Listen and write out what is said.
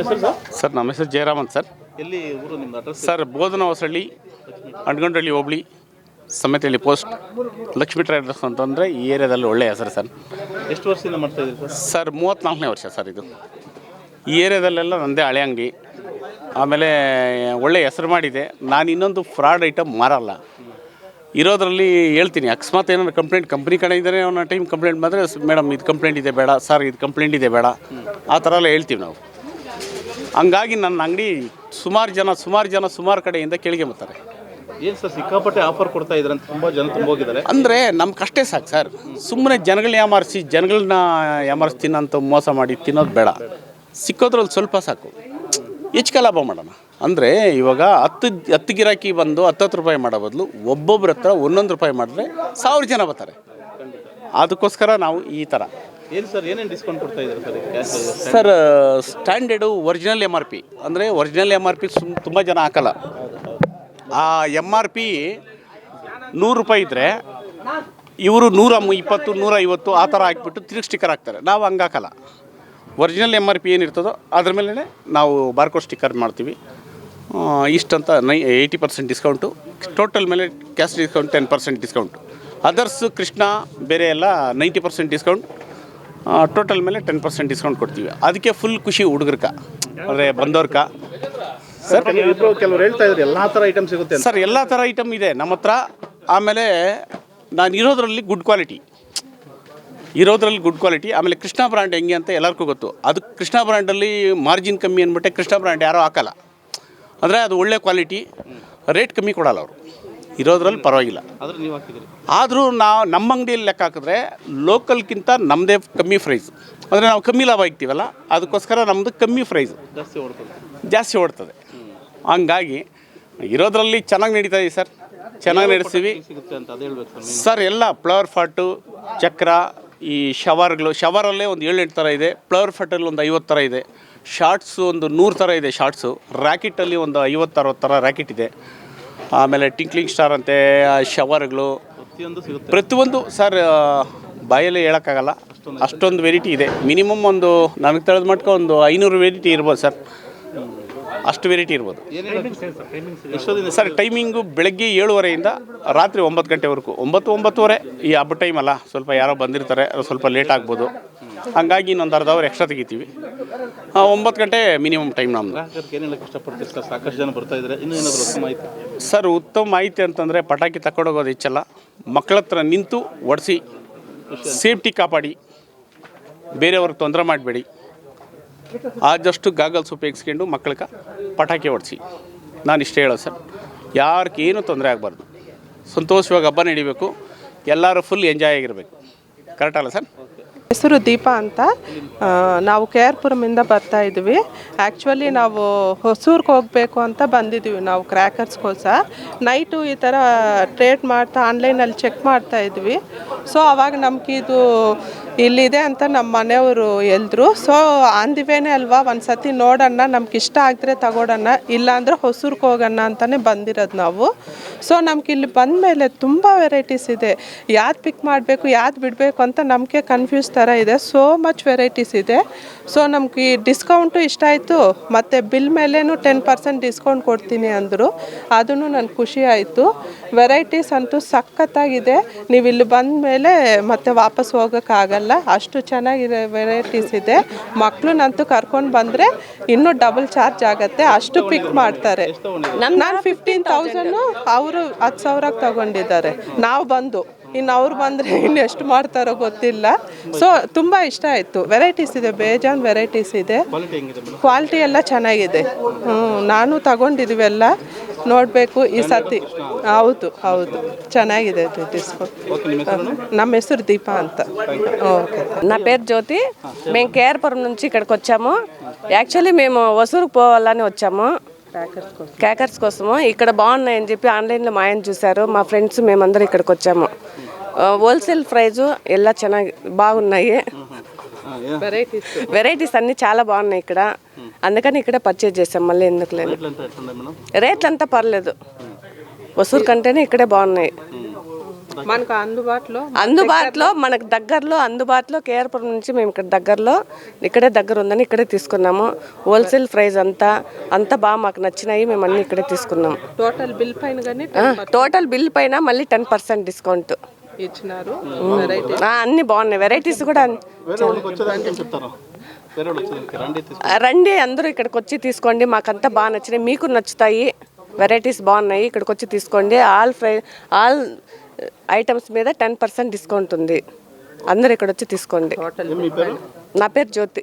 ಹೆಸರು sir? Sir ನಮ್ಮ ಹೆಸರು ಜಯರಾಮ್ ಅಂತ ಸರ್. ಎಲ್ಲಿ ಊರು ನಿಮ್ಮ ಅಡ್ರೆಸ್? ಸರ್ ಬೋಧನ ಹೊಸಳ್ಳಿ ಅಂಡ್ಗೊಂಡಳ್ಳಿ ಹೋಬಳಿ ಸಮೇತಳ್ಳಿ ಪೋಸ್ಟ್ ಲಕ್ಷ್ಮೀ ಟ್ರೇಡರ್ಸ್ ಅಂತಂದರೆ ಈ ಏರಿಯಾದಲ್ಲಿ ಒಳ್ಳೆಯ ಹೆಸರು ಸರ್. ಎಷ್ಟು ವರ್ಷದಿಂದ ಮಾಡ್ತಾ ಇದ್ದೀರಿ ಸರ್? ಸರ್ ಮೂವತ್ತ್ನಾಲ್ಕನೇ ವರ್ಷ ಸರ್ ಇದು. ಈ ಏರಿಯಾದಲ್ಲೆಲ್ಲ ನಂದೇ ಹಳೆ ಅಂಗಡಿ. ಆಮೇಲೆ ಒಳ್ಳೆಯ ಹೆಸರು ಮಾಡಿದೆ. ನಾನು ಇನ್ನೊಂದು ಫ್ರಾಡ್ ಐಟಮ್ ಮಾರಲ್ಲ. ಇರೋದ್ರಲ್ಲಿ ಹೇಳ್ತೀನಿ ಅಕಸ್ಮಾತ್ ಏನಾದ್ರು ಕಂಪ್ಲೇಂಟ್ ಕಂಪ್ನಿ ಕಡೆ ಇದ್ದರೆ ಅವನ ಟೈಮ್ ಕಂಪ್ಲೇಂಟ್ ಮಾಡಿದ್ರೆ ಮೇಡಮ್ ಇದು ಕಂಪ್ಲೇಂಟ್ ಇದೆ ಬೇಡ ಸರ್ ಇದು ಕಂಪ್ಲೇಂಟ್ ಇದೆ ಬೇಡ. ಆ ಥರ ಎಲ್ಲ ಹೇಳ್ತೀವಿ ನಾವು. ಹಂಗಾಗಿ ನನ್ನ ಅಂಗಡಿ ಸುಮಾರು ಜನ ಸುಮಾರು ಜನ ಸುಮಾರು ಕಡೆಯಿಂದ ಕೇಳ್ಕೊಂಬತ್ತಾರೆ ಏನು ಸರ್ ಸಿಕ್ಕಾಪಟ್ಟೆ ಆಫರ್ ಕೊಡ್ತಾ ಇದ್ದಾರೆ ಅಂತ ತುಂಬ ಜನ ತುಂಬ ಹೋಗಿದ್ದಾರೆ ಅಂದರೆ ನಮ್ಮ ಕಷ್ಟೇ ಸಾಕು ಸರ್. ಸುಮ್ಮನೆ ಜನಗಳನ್ನ ಯಾಮಾರಿಸಿ ಜನಗಳನ್ನ ಯಾಮಾರಿಸಿ ತಿನ್ನೋಂಥ ಮೋಸ ಮಾಡಿ ತಿನ್ನೋದು ಬೇಡ. ಸಿಕ್ಕೋದ್ರಲ್ಲಿ ಸ್ವಲ್ಪ ಸಾಕು. ಹೆಚ್ಚು ಲಾಭ ಮಾಡೋಣ. ಅಂದರೆ ಇವಾಗ ಹತ್ತು ಹತ್ತು ಗಿರಾಕಿ ಬಂದು ಹತ್ತತ್ತು ರೂಪಾಯಿ ಮಾಡೋ ಬದಲು ಒಬ್ಬೊಬ್ಬರ ಹತ್ರ ಒಂದೊಂದು ರೂಪಾಯಿ ಮಾಡಿದ್ರೆ ಸಾವಿರ ಜನ ಬರ್ತಾರೆ. ಅದಕ್ಕೋಸ್ಕರ ನಾವು ಈ ಥರ ಏನು ಸರ್, ಏನೇನು ಡಿಸ್ಕೌಂಟ್ ಕೊಡ್ತಾ ಇದ್ದಾರೆ sir sir standard original M R P ಅಂದರೆ ಒರಿಜಿನಲ್ ಎಂ ಆರ್ ಪಿ ಸುಮ್ ತುಂಬ ಜನ ಹಾಕಲ್ಲ. ಆ ಎಂ ಆರ್ ಪಿ ನೂರು ರೂಪಾಯಿ ಇದ್ದರೆ ಇವರು ನೂರ ಮು- ಇಪ್ಪತ್ತು, ನೂರ ಐವತ್ತು ಆ ಥರ ಹಾಕ್ಬಿಟ್ಟು ತಿರುಗಿ ಸ್ಟಿಕ್ಕರ್ ಹಾಕ್ತಾರೆ. ನಾವು ಹಂಗೆ ಹಾಕಲ್ಲ. ಒರಿಜಿನಲ್ ಎಂ ಆರ್ ಪಿ ಏನಿರ್ತದೋ ಅದ್ರ ಮೇಲೇ ನಾವು ಬಾರ್ಕೋಡ್ ಸ್ಟಿಕ್ಕರ್ ಮಾಡ್ತೀವಿ. ಇಷ್ಟಂತ ನೈ ಏಯ್ಟಿ ಪರ್ಸೆಂಟ್ ಡಿಸ್ಕೌಂಟು ಟೋಟಲ್ ಮೇಲೆ cash discount ten percent discount others Krishna, ಬೇರೆ ಎಲ್ಲ ನೈಂಟಿ ಪರ್ಸೆಂಟ್ ಡಿಸ್ಕೌಂಟ್ ಟೋಟಲ್ ಮೇಲೆ ಟೆನ್ ಪರ್ಸೆಂಟ್ ಡಿಸ್ಕೌಂಟ್ ಕೊಡ್ತೀವಿ. ಅದಕ್ಕೆ ಫುಲ್ ಖುಷಿ ಹುಡುಗರ್ಕ. ಅಂದರೆ ಬಂದವ್ರಕ ಸರ್ ಇಬ್ಬರು ಕೆಲವರು ಹೇಳ್ತಾ ಇದ್ದಾರೆ ಎಲ್ಲ ಥರ ಐಟಮ್ ಸಿಗುತ್ತೆ ಸರ್ ಎಲ್ಲ ಥರ ಐಟಮ್ ಇದೆ. ನಮ್ಮ ಹತ್ರ ಆಮೇಲೆ ನಾನು ಇರೋದ್ರಲ್ಲಿ ಗುಡ್ ಕ್ವಾಲಿಟಿ ಇರೋದ್ರಲ್ಲಿ ಗುಡ್ ಕ್ವಾಲಿಟಿ ಆಮೇಲೆ ಕೃಷ್ಣ ಬ್ರ್ಯಾಂಡ್ ಹೆಂಗೆ ಅಂತ ಎಲ್ಲರಿಗೂ ಗೊತ್ತು. ಅದು ಕೃಷ್ಣ ಬ್ರ್ಯಾಂಡಲ್ಲಿ ಮಾರ್ಜಿನ್ ಕಮ್ಮಿ ಅಂದ್ಬಿಟ್ಟೆ ಕೃಷ್ಣ ಬ್ರ್ಯಾಂಡ್ ಯಾರೂ ಹಾಕಲ್ಲ. ಅಂದರೆ ಅದು ಒಳ್ಳೆ ಕ್ವಾಲಿಟಿ ರೇಟ್ ಕಮ್ಮಿ ಕೊಡಲ್ಲ ಅವರು. ಇರೋದ್ರಲ್ಲಿ ಪರವಾಗಿಲ್ಲ. ಆದ್ರೆ ನೀವು ಹಾಕಿದ್ದೀರಿ ಆದರೂ ನಾವು ನಮ್ಮ ಅಂಗಡಿಯಲ್ಲಿ ಲೆಕ್ಕ ಹಾಕಿದ್ರೆ ಲೋಕಲ್ಗಿಂತ ನಮ್ಮದೇ ಕಮ್ಮಿ ಪ್ರೈಸ್ ಅಂದರೆ ನಾವು ಕಮ್ಮಿ ಲಾಭ ಇಕ್ತೀವಲ್ಲ ಅದಕ್ಕೋಸ್ಕರ ನಮ್ಮದು ಕಮ್ಮಿ ಪ್ರೈಸ್ ಜಾಸ್ತಿ ಓಡ್ತದೆ. ಜಾಸ್ತಿ ಓಡ್ತದೆ. ಹಂಗಾಗಿ ಇರೋದ್ರಲ್ಲಿ ಚೆನ್ನಾಗಿ ನಡೀತಾ ಇದೆ ಸರ್. ಚೆನ್ನಾಗಿ ನಡೆಸ್ತೀವಿ. ಸಿಗುತ್ತೆ ಅಂತ ಅದು ಹೇಳ್ಬೇಕು ಸರ್ ಎಲ್ಲ ಫ್ಲವರ್ ಫಾಟು ಚಕ್ರ ಈ ಶವರ್ಗಳು ಶವರಲ್ಲೇ ಒಂದು ಏಳೆಂಟು ಥರ ಇದೆ. ಫ್ಲವರ್ ಫಾಟಲ್ಲಿ ಒಂದು ಐವತ್ತು ಥರ ಇದೆ. ಶಾರ್ಟ್ಸು ಒಂದು ನೂರು ಥರ ಇದೆ ಶಾರ್ಟ್ಸು. ರ್ಯಾಕೆಟಲ್ಲಿ ಒಂದು ಐವತ್ತು ಅರವತ್ತು ಥರ ರ್ಯಾಕೆಟ್ ಇದೆ. ಆಮೇಲೆ ಟಿಂಕ್ಲಿಂಗ್ ಸ್ಟಾರ್ ಅಂತೆ ಶವರ್ಗಳು. ಪ್ರತಿಯೊಂದು ಸರ್ ಬಾಯಲ್ಲಿ ಹೇಳೋಕ್ಕಾಗಲ್ಲ. ಅಷ್ಟೊಂದು ವೆರೈಟಿ ಇದೆ. ಮಿನಿಮಮ್ ಒಂದು ನನಗೆ ತಿಳಿದ ಮಟ್ಟ ಒಂದು ಐನೂರು ವೆರೈಟಿ ಇರ್ಬೋದು ಸರ್. ಅಷ್ಟು ವೆರೈಟಿ ಇರ್ಬೋದು. ಸರ್ ಟೈಮಿಂಗು ಬೆಳಗ್ಗೆ ಏಳುವರೆಯಿಂದ ರಾತ್ರಿ ಒಂಬತ್ತು ಗಂಟೆವರೆಗೂ. ಒಂಬತ್ತು ಒಂಬತ್ತುವರೆ ಈ ಹಬ್ಬ ಟೈಮ್ ಅಲ್ಲ. ಸ್ವಲ್ಪ ಯಾರೋ ಬಂದಿರ್ತಾರೆ ಅದು ಸ್ವಲ್ಪ ಲೇಟ್ ಆಗ್ಬೋದು. ಹಾಗಾಗಿ ಇನ್ನೊಂದು ಅರ್ಧ ಅವರ್ ಎಕ್ಸ್ಟ್ರಾ ತೆಗಿತೀವಿ. ಒಂಬತ್ತು ಗಂಟೆ ಮಿನಿಮಮ್ ಟೈಮ್ ನಮ್ಮದು ಸರ್? ಸಾಕಷ್ಟು ಜನ ಬರ್ತಾ ಇದ್ದಾರೆ. ಇನ್ನೂ ಏನಾದರೂ ಉತ್ತಮ ಮಾಹಿತಿ? ಸರ್ ಉತ್ತಮ ಮಾಹಿತಿ ಅಂತಂದರೆ ಪಟಾಕಿ ತಗೊಂಡೋಗೋದು ಹೆಚ್ಚಲ್ಲ. ಮಕ್ಕಳ ಹತ್ರ ನಿಂತು ಒಡಿಸಿ ಸೇಫ್ಟಿ ಕಾಪಾಡಿ ಬೇರೆಯವ್ರಿಗೆ ತೊಂದರೆ ಮಾಡಬೇಡಿ. ಆದಷ್ಟು ಗಾಗಲ್ಸ್ ಉಪಯೋಗಿಸ್ಕೊಂಡು ಮಕ್ಕಳಿಗೆ ಪಟಾಕಿ ಹೊಡಿಸಿ. ನಾನು ಇಷ್ಟು ಹೇಳೋದು ಸರ್. ಯಾರಿಗೇನು ತೊಂದರೆ ಆಗಬಾರ್ದು. ಸಂತೋಷವಾಗಿ ಹಬ್ಬ ನಡಿಬೇಕು. ಎಲ್ಲರೂ ಫುಲ್ ಎಂಜಾಯ್ ಆಗಿರಬೇಕು. ಕರೆಕ್ಟ್ ಅಲ್ಲ ಸರ್? ಹೆಸರು ದೀಪಾ ಅಂತ ನಾವು ಕೆ ಆರ್ ಪುರಮಿಂದ ಬರ್ತಾ ಇದ್ವಿ. ಆ್ಯಕ್ಚುಲಿ ನಾವು ಹೊಸೂರ್ಗೆ ಹೋಗಬೇಕು ಅಂತ ಬಂದಿದ್ದೀವಿ. ನಾವು ಕ್ರ್ಯಾಕರ್ಸ್ಗೋಸ್ಕರ ನೈಟು ಈ ಥರ ಟ್ರೇಡ್ ಮಾಡ್ತಾ ಆನ್ಲೈನಲ್ಲಿ ಚೆಕ್ ಮಾಡ್ತಾ ಇದ್ವಿ. ಸೊ ಅವಾಗ ನಮ್ಗೆ ಇದು ಇಲ್ಲಿದೆ ಅಂತ ನಮ್ಮ ಮನೆಯವರು ಎಲ್ದ್ರು ಸೊ ಆನ್ ಅಲ್ವಾ ಒಂದು ಸತಿ ನೋಡೋಣ ನಮ್ಗೆ ಇಷ್ಟ ಆಗಿದ್ರೆ ತಗೊಳೋಣ ಇಲ್ಲಾಂದ್ರೆ ಹೊಸೂರ್ಗೆ ಹೋಗೋಣ ಅಂತಲೇ ಬಂದಿರೋದು ನಾವು. ಸೊ ನಮ್ಗೆ ಇಲ್ಲಿ ಬಂದ ಮೇಲೆ ತುಂಬ ವೆರೈಟೀಸ್ ಇದೆ. ಯಾವ್ದು ಪಿಕ್ ಮಾಡಬೇಕು ಯಾವ್ದು ಬಿಡಬೇಕು ಅಂತ ನಮಗೆ ಕನ್ಫ್ಯೂಸ್ ಥರ ಇದೆ. ಸೋ ಮಚ್ ವೆರೈಟೀಸ್ ಇದೆ. ಸೊ ನಮ್ಗೆ ಈ ಡಿಸ್ಕೌಂಟು ಇಷ್ಟ ಆಯಿತು. ಮತ್ತು ಬಿಲ್ ಮೇಲೇನು ಟೆನ್ ಪರ್ಸೆಂಟ್ ಡಿಸ್ಕೌಂಟ್ ಕೊಡ್ತೀನಿ ಅಂದರು. ಅದೂ ನನಗೆ ಖುಷಿ ಆಯಿತು. ವೆರೈಟೀಸ್ ಅಂತೂ ಸಖತ್ತಾಗಿದೆ. ನೀವು ಇಲ್ಲಿ ಬಂದ ಮೇಲೆ ಮತ್ತೆ ವಾಪಸ್ ಹೋಗೋಕ್ಕಾಗಲ್ಲ. ಅಷ್ಟು ಚೆನ್ನಾಗಿದೆ ವೆರೈಟೀಸ್ ಇದೆ. ಮಕ್ಕಳನ್ನಂತೂ ಕರ್ಕೊಂಡು ಬಂದರೆ ಇನ್ನೂ ಡಬಲ್ ಚಾರ್ಜ್ ಆಗುತ್ತೆ. ಅಷ್ಟು ಪಿಕ್ ಮಾಡ್ತಾರೆ. ನಾನು ಫಿಫ್ಟೀನ್ ತೌಸಂಡು ಅವರು ಹತ್ತು ಸಾವಿರಕ್ಕೆ ತಗೊಂಡಿದ್ದಾರೆ. ನಾವು ಬಂದು. ಇನ್ನು ಅವ್ರು ಬಂದರೆ ಇನ್ನು ಎಷ್ಟು ಮಾಡ್ತಾರೋ ಗೊತ್ತಿಲ್ಲ ಸೊ ತುಂಬ ಇಷ್ಟ ಆಯಿತು ವೆರೈಟೀಸ್ ಇದೆ ಬೇಜಾನ್ ವೆರೈಟೀಸ್ ಇದೆ ಕ್ವಾಲಿಟಿ ಹೆಂಗಿದೆ ಮೇಡಮ್ ಕ್ವಾಲಿಟಿ ಎಲ್ಲ ಚೆನ್ನಾಗಿದೆ ಹ್ಞೂ ನಾನು ತಗೊಂಡಿದ್ದೀವಿ ಎಲ್ಲ ನೋಡಬೇಕು ಈ ಸತಿ ಹೌದು ಹೌದು ಚೆನ್ನಾಗಿದೆ ಡಿಸ್ಕೌಂಟ್ ಓಕೆ ನಿಮ್ಮ ಹೆಸರು ನಮ್ಮ ಹೆಸರು దీపా ಅಂತ ఓకే నా పేరు జ్యోతి మేము కేఆర్పురం నుంచి ఇక్కడికి వచ్చాము యాక్చువల్లీ మేము వసూరుకు పోవాలని వచ్చాము క్యాకర్స్ కోసము ఇక్కడ బాగున్నాయని చెప్పి ఆన్లైన్లో మా ఆయన చూశారు మా ఫ్రెండ్స్ మేమందరం ఇక్కడికి వచ్చాము హోల్సేల్ ప్రైజు ಎಲ್ಲ ಚೆನ್ನಾಗಿ బాగున్నాయి వెరైటీస్ వెరైటీస్ అన్నీ చాలా బాగున్నాయి ఇక్కడ అందుకని ఇక్కడే పర్చేజ్ చేసాం మళ్ళీ ఎందుకు లేదు రేట్లు ఎంత ఎట్లున్నాయి మేడం రేట్లు అంతా పర్లేదు వసూరు కంటేనే ఇక్కడే బాగున్నాయి మనకు అందుబాటులో అందుబాటులో మనకు దగ్గరలో అందుబాటులో కేఆర్పురం నుంచి మేము ఇక్కడ దగ్గరలో ఇక్కడే దగ్గర ఉందని ఇక్కడే తీసుకున్నాము హోల్సేల్ ప్రైస్ అంతా అంతా బాగా మాకు నచ్చినాయి మేము అన్ని ఇక్కడే తీసుకున్నాం టోటల్ బిల్ పైన కానీ టోటల్ బిల్ పైన మళ్ళీ టెన్ పర్సెంట్ డిస్కౌంట్ ఇచ్చినారు. వెరైటీ ఆ, అన్ని బాగున్నాయి. వెరైటీస్ కూడా రండి అందరూ ఇక్కడికి వచ్చి తీసుకోండి. మాకంతా బాగా నచ్చినాయి. మీకు నచ్చుతాయి. వెరైటీస్ బాగున్నాయి. ఇక్కడికి వచ్చి తీసుకోండి. ఆల్ ఫ్రై ఆల్ ఐటమ్స్ మీద టెన్ పర్సెంట్ డిస్కౌంట్ ఉంది. అందరు ఇక్కడ వచ్చి తీసుకోండి. నా పేరు జ్యోతి.